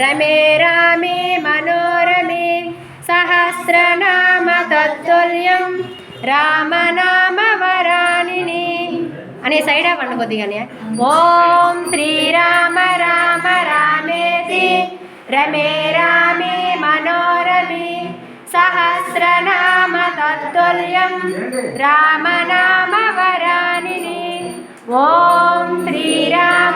రమే రామే మనోరమే సహస్రనామ తత్తుల్యం రామనామ వరానిని అనే సైడ్ అవ్వండి కొద్దిగానే ఓం శ్రీరామ రామ రామేతి। రమే రామే మనోరమే సహస్రనామ తత్తుల్యం రామనామ వరానిని ఓం శ్రీరామ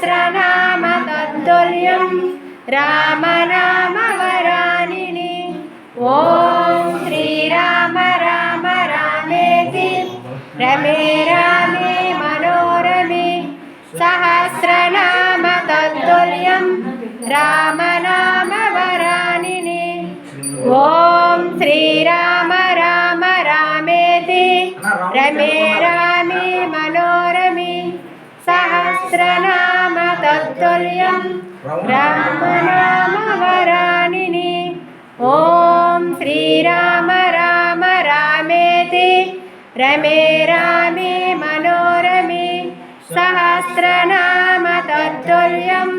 సహస్రనామ తత్తుల్యం రామ రామనామ వరాణిని ఓం శ్రీరామ రామ రామేతి. రమే రామే మనోరమే. సహస్రనామ తత్తుల్యం రామ నామ వరాణిని ఓం శ్రీరామ రామ రామేతి. రమే రామ తుల్యం రామ రామ వరాణిని ఓం శ్రీరామ రామ రామేతి. రమే రామే మనోరమే. सहस्रनाम तत्तुल्यम्